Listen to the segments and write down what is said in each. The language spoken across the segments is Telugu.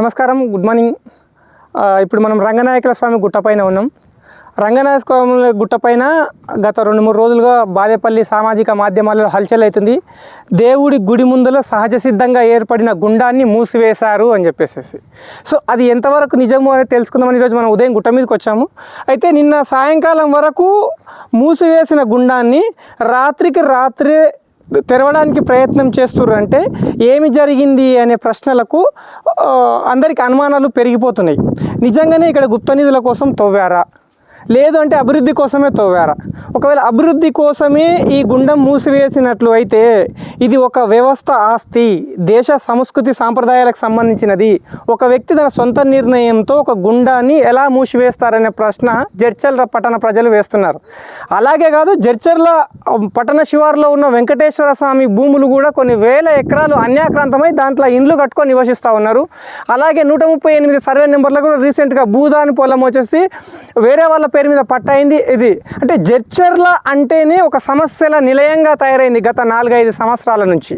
నమస్కారం గుడ్ మార్నింగ్. ఇప్పుడు మనం రంగనాయకుల స్వామి గుట్టపైన ఉన్నాం. రంగనాయక స్వామి గుట్టపైన గత రెండు మూడు రోజులుగా బాదేపల్లి సామాజిక మాధ్యమాలలో హల్చల్ అవుతుంది. దేవుడి గుడి ముందులో సహజ సిద్ధంగా ఏర్పడిన గుండాన్ని మూసివేశారు అని చెప్పేసి సో అది ఎంతవరకు నిజము అనేది తెలుసుకుందామని ఈరోజు మనం ఉదయం గుట్ట మీదకి వచ్చాము. అయితే నిన్న సాయంకాలం వరకు మూసివేసిన గుండాన్ని రాత్రికి రాత్రే తెరవడానికి ప్రయత్నం చేస్తుర్రంటే ఏమి జరిగింది అనే ప్రశ్నలకు అందరికి అనుమానాలు పెరిగిపోతున్నాయి. నిజంగానే ఇక్కడ గుప్త నిధుల కోసం తవ్వారా? లేదు అంటే అభివృద్ధి కోసమే తవ్వారా ఒకవేళ అభివృద్ధి కోసమే ఈ గుండం మూసివేసినట్లు అయితే ఇది ఒక వ్యవస్థ ఆస్తి దేశ సంస్కృతి సాంప్రదాయాలకు సంబంధించినది. ఒక వ్యక్తి తన సొంత నిర్ణయంతో ఒక గుండాన్ని ఎలా మూసివేస్తారనే ప్రశ్న జడ్చర్ల పట్టణ ప్రజలు వేస్తున్నారు. అలాగే కాదు జడ్చర్ల పట్టణ శివారులో ఉన్న వెంకటేశ్వర స్వామి భూములు కూడా కొన్ని వేల ఎకరాలు అన్యాక్రాంతమై దాంట్లో ఇండ్లు కట్టుకొని నివసిస్తూ ఉన్నారు. అలాగే నూట ముప్పై ఎనిమిది సర్వే నెంబర్లో కూడా రీసెంట్గా భూదాని పొలం వచ్చేసి వేరే వాళ్ళ పేరు మీద పట్టయింది ఇది. అంటే జడ్చర్ల అంటేనే ఒక సమస్యల నిలయంగా తయారైంది గత నాలుగైదు సంవత్సరాల నుంచి.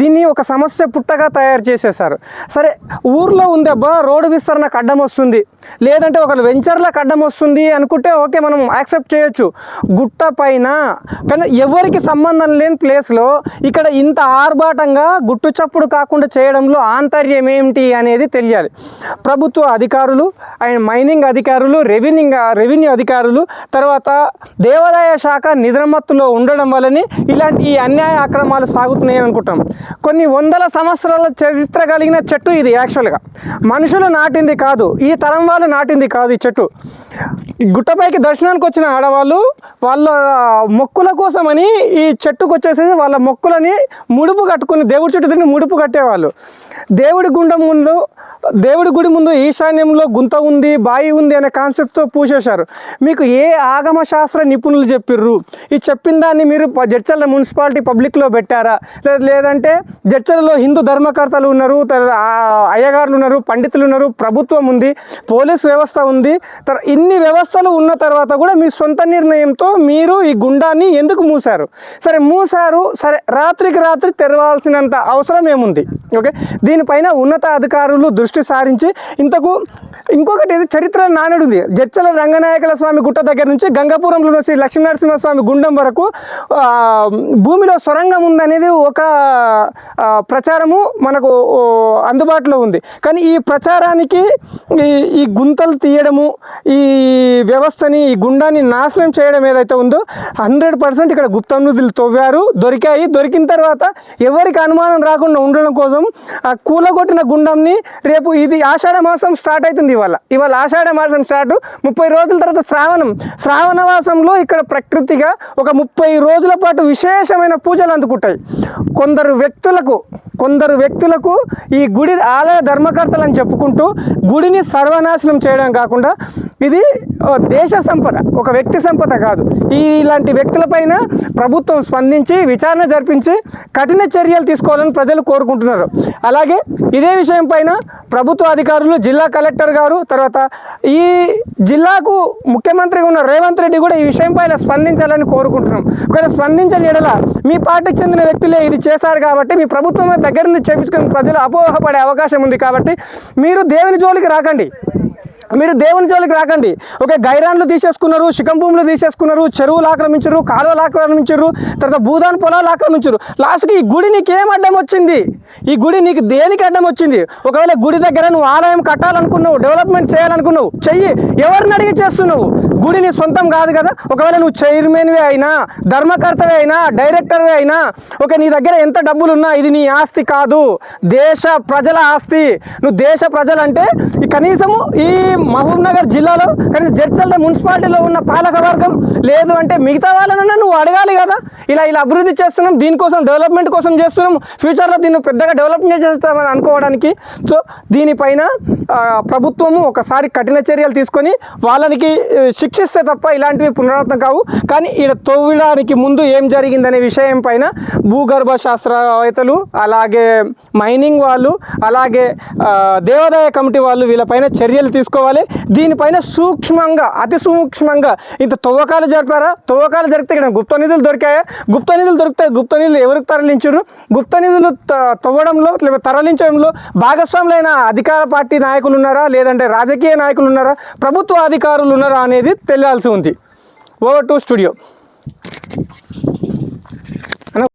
దీన్ని ఒక సమస్య పుట్టగా తయారు చేసేసారు సరే ఊర్లో ఉందబ్బా రోడ్డు విస్తరణకు అడ్డం వస్తుంది. లేదంటే ఒకరు వెంచర్లకు అడ్డం వస్తుంది అనుకుంటే ఓకే మనం యాక్సెప్ట్ చేయొచ్చు. గుట్ట పైన కానీ ఎవరికి సంబంధం లేని ప్లేస్లో ఇక్కడ ఇంత ఆర్భాటంగా గుట్టు చప్పుడు కాకుండా చేయడంలో ఆంతర్యం ఏమిటి అనేది తెలియాలి. ప్రభుత్వ అధికారులు అండ్ మైనింగ్ అధికారులు రెవెన్యూ రెవెన్యూ అధికారులు తర్వాత దేవాదాయ శాఖ నిద్రమత్తులో ఉండడం వల్లనే ఇలాంటి ఈ అన్యాయ అక్రమాలు సాగుతున్నాయి అనుకుంటాం. కొన్ని వందల సంవత్సరాల చరిత్ర కలిగిన చెట్టు ఇది యాక్చువల్గా మనుషులు నాటింది కాదు ఈ తరం వాళ్ళు నాటింది కాదు ఈ చెట్టు. ఈ గుట్టపైకి దర్శనానికి వచ్చిన ఆడవాళ్ళు వాళ్ళ మొక్కుల కోసమని ఈ చెట్టుకు వచ్చేసేసి వాళ్ళ మొక్కులని ముడుపు కట్టుకుని దేవుడి చెట్టు తిరిగి ముడుపు కట్టేవాళ్ళు. దేవుడి గుండం ముందు దేవుడి గుడి ముందు ఈశాన్యంలో గుంత ఉంది బాయి ఉంది అనే కాన్సెప్ట్తో పూసేశారు. మీకు ఏ ఆగమ శాస్త్ర నిపుణులు చెప్పిర్రు? ఈ చెప్పిన దాన్ని మీరు జడ్చల జడ్చర్ల మున్సిపాలిటీ పబ్లిక్లో పెట్టారా? లేదంటే జడ్చర్లలో హిందూ ధర్మకర్తలు ఉన్నారు అయ్యగారులు ఉన్నారు పండితులు ఉన్నారు ప్రభుత్వం ఉంది పోలీస్ వ్యవస్థ ఉంది ఇన్ని వ్యవస్థలు ఉన్న తర్వాత కూడా మీ సొంత నిర్ణయంతో మీరు ఈ గుండాన్ని ఎందుకు మూసారు సరే మూసారు సరే రాత్రికి రాత్రి తెరవాల్సినంత అవసరం ఏముంది? ఓకే? దీనిపైన ఉన్నత అధికారులు దృష్టి సారించి ఇంతకు ఇంకొకటి చరిత్ర నానుడుంది. జడ్చల రంగనాయకుల స్వామి గుట్ట దగ్గర నుంచి గంగాపురంలో ఉన్న శ్రీ లక్ష్మీనరసింహస్వామి గుండం వరకు భూమిలో సొరంగం ఉందనేది ఒక ప్రచారము మనకు అందుబాటులో ఉంది. కానీ ఈ ప్రచారానికి ఈ ఈ గుంతలు తీయడము ఈ వ్యవస్థని ఈ గుండాన్ని నాశనం చేయడం ఏదైతే ఉందో హండ్రెడ్ పర్సెంట్ ఇక్కడ గుప్తనుధులు తవ్వారు దొరికాయి. దొరికిన తర్వాత ఎవరికి అనుమానం రాకుండా ఉండడం కోసం ఆ కూలగొట్టిన గుండంని రేపు ఇది ఆషాఢ మాసం స్టార్ట్ అవుతుంది ఇవాళ. ఇవాళ ఆషాఢ మాసం స్టార్ట్. ముప్పై రోజుల తర్వాత శ్రావణం. శ్రావణవాసంలో ఇక్కడ ప్రకృతిగా ఒక ముప్పై రోజుల పాటు విశేషమైన పూజలు అందుకుంటాయి. కొందరు వ్యక్తులకు కొందరు వ్యక్తులకు ఈ గుడి ఆలయ ధర్మకర్తలు అని చెప్పుకుంటూ గుడిని సర్వనాశనం చేయడం కాకుండా ఇది ఓ దేశ సంపద ఒక వ్యక్తి సంపద కాదు. ఈ ఇలాంటి వ్యక్తులపైన ప్రభుత్వం స్పందించి విచారణ జరిపించి కఠిన చర్యలు తీసుకోవాలని ప్రజలు కోరుకుంటున్నారు. అలాగే ఇదే విషయం పైన ప్రభుత్వ అధికారులు జిల్లా కలెక్టర్ గారు తర్వాత ఈ జిల్లాకు ముఖ్యమంత్రిగా ఉన్న రేవంత్ రెడ్డి కూడా ఈ విషయం పైన స్పందించాలని కోరుకుంటున్నాం. ఒకవేళ స్పందించని ఎడల మీ పార్టీకి చెందిన వ్యక్తులే ఇది చేశారు కాబట్టి మీ ప్రభుత్వం దగ్గర నుంచి చేపించుకుని ప్రజలు అపోహపడే అవకాశం ఉంది కాబట్టి మీరు దేవుని జోలికి రాకండి. మీరు దేవుని జోలికి రాకండి. ఓకే గైరాన్లు తీసేసుకున్నారు శిఖం భూములు తీసేసుకున్నారు చెరువులు ఆక్రమించారు కాలువలు ఆక్రమించారు తర్వాత భూదాన్ పొలాలు ఆక్రమించారు. లాస్ట్కి ఈ గుడి నీకు ఏం అడ్డం వచ్చింది? ఈ గుడి నీకు దేనికి అడ్డం వచ్చింది? ఒకవేళ గుడి దగ్గర నువ్వు ఆలయం కట్టాలనుకున్నావు డెవలప్మెంట్ చేయాలనుకున్నావు చెయ్యి. ఎవరిని అడిగి చేస్తున్నావు? గుడి నీ సొంతం కాదు కదా? ఒకవేళ నువ్వు చైర్మన్వి అయినా ధర్మకర్తవే అయినా డైరెక్టర్వే అయినా ఓకే నీ దగ్గర ఎంత డబ్బులు ఉన్నా ఇది నీ ఆస్తి కాదు. దేశ ప్రజల ఆస్తి. నువ్వు దేశ ప్రజలంటే ఈ కనీసము ఈ మహబూబ్ నగర్ జిల్లాలో కానీ జడ్చల్ల మున్సిపాలిటీలో ఉన్న పాలకవర్గం లేదు అంటే మిగతా వాళ్ళనన్నా నువ్వు అడగాలి కదా. ఇలా ఇలా అభివృద్ధి చేస్తున్నాం దీనికోసం డెవలప్మెంట్ కోసం చేస్తున్నాం ఫ్యూచర్లో దీన్ని పెద్దగా డెవలప్మెంట్ చేస్తామని అనుకోవడానికి. సో దీనిపైన ప్రభుత్వము ఒకసారి కఠిన చర్యలు తీసుకొని వాళ్ళకి శిక్షిస్తే తప్ప ఇలాంటివి పునరావృతం కావు. కానీ ఈడ తవ్వడానికి ముందు ఏం జరిగిందనే విషయం పైన భూగర్భ శాస్త్రవేత్తలు అలాగే మైనింగ్ వాళ్ళు అలాగే దేవాదాయ కమిటీ వాళ్ళు వీళ్ళపైన చర్యలు తీసుకోవాలి. దీనిపైన సూక్ష్మంగా అతి సూక్ష్మంగా ఇంత తవ్వకాలు జరిపారా? తవ్వకాలు జరిగితే ఇక్కడ గుప్త నిధులు దొరికాయా? గుప్త నిధులు దొరికితే గుప్త నిధులు ఎవరికి తరలించారు? గుప్త నిధులు తవ్వడంలో లేదా తరలించడంలో భాగస్వాములైన అధికార పార్టీ నాయకులు ఉన్నారా? లేదంటే రాజకీయ నాయకులు ఉన్నారా? ప్రభుత్వ అధికారులు ఉన్నారా అనేది తెలియాల్సి ఉంది. Over to studio